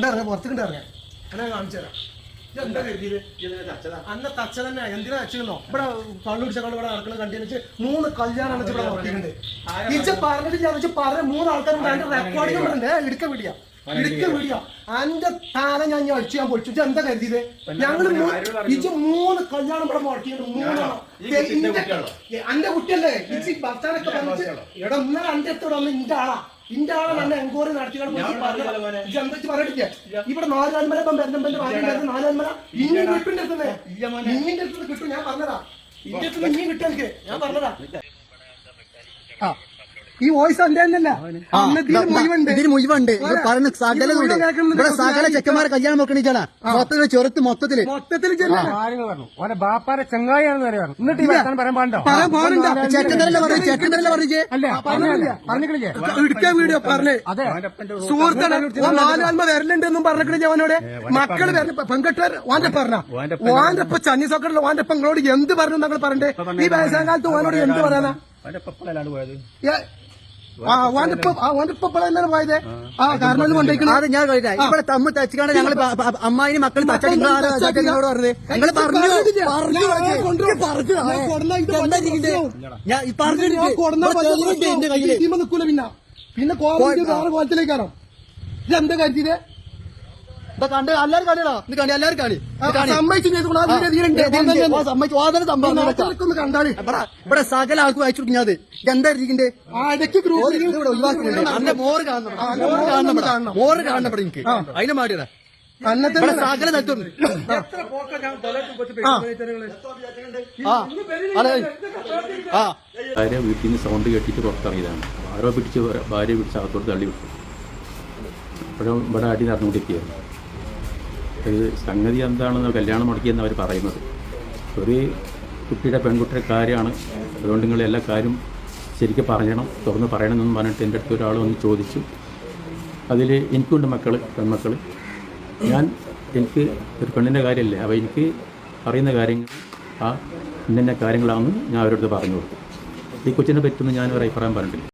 ഇറങ്ങാം പുറത്തേക്ക് ഇറങ്ങാം. എന്നെ കാണിച്ചു തരാം ഇത് എന്താ കരുതിയത്? അന്ന തച്ച തന്നെ. എന്തിനാ തച്ചോ ഇവിടെ കള്ളു പിടിച്ച കള്ളു ഇവിടെ നടക്കുന്നത് കണ്ടിട്ട് മൂന്ന് കല്യാണം ഇവിടെ നോക്കിയിട്ടുണ്ട് ഇച്ച പറഞ്ഞിട്ട് ഞാൻ വെച്ച് പറഞ്ഞ മൂന്ന് ആൾക്കാരുണ്ട് അതിന്റെ റെക്കോർഡിംഗ് ഉണ്ട് ഇടുക്ക വീഡിയോ. ഇടുക്ക വീഡിയോ. അന്റെ താനെ ഞാൻ അടിച്ചു ഞാൻ പൊളിച്ചു. എന്താ കരുതിയത്? ഞങ്ങൾ ഇച്ച മൂന്ന് കല്യാണം ഇവിടെ മുടക്കിയിട്ടുണ്ട് മൂന്നാണോ. എന്റെ കുട്ടിയല്ലേ? ഇച്ചി ഭർത്താനൊക്കെ പറഞ്ഞിട്ട് ഇവിടെ ഇന്നലെ അന്റെ എത്തോടെ വന്ന് ഇന്റെ ആളാ. ഇന്റെ ആളെ നല്ല എൻക്വയറി നടത്തിയാണ് എന്താ പറഞ്ഞിട്ടില്ല? ഇവിടെ നാലാൻമല ഇപ്പം ബന്ധം നാലാൻമല ഇനി വീട്ടിന്റെ അടുത്തന്നെ ഇന്നിന്റെ അടുത്ത് കിട്ടും. ഞാൻ പറഞ്ഞതാ. ഇന്റെ അടുത്ത് ഇനിയും കിട്ടും എനിക്ക്. ഞാൻ പറഞ്ഞതാ. ആ. ഈ വോയിസ് എന്റെ തന്നെയല്ല മുഴുവുണ്ട് ഇതിന് മുഴുവുണ്ട് പറഞ്ഞ കേൾക്കുന്നുണ്ട്. ഇവിടെ സകല ചെക്കന്മാരെ കല്യാണം നോക്കണിച്ചാണ് മൊത്തത്തിൽ ചെറുത്ത് മൊത്തത്തിൽ. മൊത്തത്തിൽ ഓനെ ബാപ്പാരെ ചെങ്ങായിയാണെന്ന് വരെ പറഞ്ഞു. എന്നിട്ട് ഈ പറയാൻ പറഞ്ഞു ചെക്കനല്ലേ പറഞ്ഞു? അല്ല പറഞ്ഞില്ലേ. പറഞ്ഞില്ലേ എടുക്കാൻ വീഡിയോ പറഞ്ഞേ. അതെ. സുഹൃത്താണ്. നാലാൽമ വരലുണ്ട് എന്നും പറഞ്ഞിട്ട് അവനോട്? മക്കൾ പെൺകെട്ടാർ ഓന്റെ പറഞ്ഞ ഓന്റെ ഇപ്പൊ ചന്നി സോക്കറിൽ ഓന്റെ ഇപ്പൊ നിങ്ങളോട് എന്ത് പറഞ്ഞു നിങ്ങൾ പറഞ്ഞേ ഈ വയസ്സാകാലത്ത് ഓനോട് എന്ത് പറയാനാ? പോയത്? ഏ, ആ ആ ഓന്റെ ഇപ്പൊ ഇപ്പഴാ എന്താണ് പോയത്? ആ. കാരണം ഇത് കൊണ്ടേക്കണ അത് ഞാൻ കഴിക്കാം ഇവിടെ തമ്മിൽ തച്ചിക്കാണ്ട് ഞങ്ങൾ അമ്മായിന് മക്കൾ നിങ്ങളോട് പറഞ്ഞത് ഞങ്ങൾ പറഞ്ഞു പറഞ്ഞു എന്താ പിന്നെ. കോലത്തിലേക്കാണോ? ഇത് കരുതിയത് ഇപ്പൊ കണ്ട് എല്ലാരും കാണിയടാ ഇത് കണ്ടി കാണി. സമ്മതിച്ചു വാദന സംഭവം. ഇവിടെ ഇവിടെ സകല ആൾക്ക് അത്. എന്താ ഇരിക്കണ്ടേ? ഇവിടെ ഒഴിവാക്കുന്നുണ്ട് മോറ് കാണണം. മോറ് ഇവിടെ. ഇവിടെ എനിക്ക്. അതിനെ മാടിയടാ അന്നത്തെ ഇവിടെ സകല തട്ടുണ്ട് ഭാര്യ വീട്ടിൽ നിന്ന് സൗണ്ട് കേട്ടിട്ട് പുറത്തിറങ്ങിയതാണ്. ആരോ പിടിച്ച് ഭാര്യ പിടിച്ച് അകത്തോട്ട് തള്ളി വിട്ടു. അപ്പോഴും ഇവിടെ അടി നടന്നുകൊണ്ടിരിക്കുകയായിരുന്നു. ഇത് സംഗതി എന്താണെന്ന് കല്യാണം മുടക്കിയെന്ന് അവർ പറയുന്നത്. ഒരു കുട്ടിയുടെ പെൺകുട്ടിയുടെ കാര്യമാണ്. അതുകൊണ്ട് നിങ്ങൾ എല്ലാ കാര്യം ശരിക്കും പറയണം തുറന്ന് പറയണമെന്ന് പറഞ്ഞിട്ട് എന്റെ അടുത്ത് ഒരാൾ വന്ന് ചോദിച്ചു. അതിൽ എനിക്കുണ്ട് മക്കൾ പെൺമക്കൾ ഞാൻ എനിക്ക് ഒരു പെണ്ണിന്റെ കാര്യമല്ലേ? അപ്പോൾ എനിക്ക് അറിയുന്ന കാര്യങ്ങൾ ആ ഇന്ന കാര്യങ്ങളാണെന്ന് ഞാൻ അവരോട് പറഞ്ഞു കൊടുത്തു. ഈ കൊച്ചിനെ പറ്റുമെന്ന് ഞാൻ ഒരു അഭിപ്രായം പറഞ്ഞിട്ടില്ല.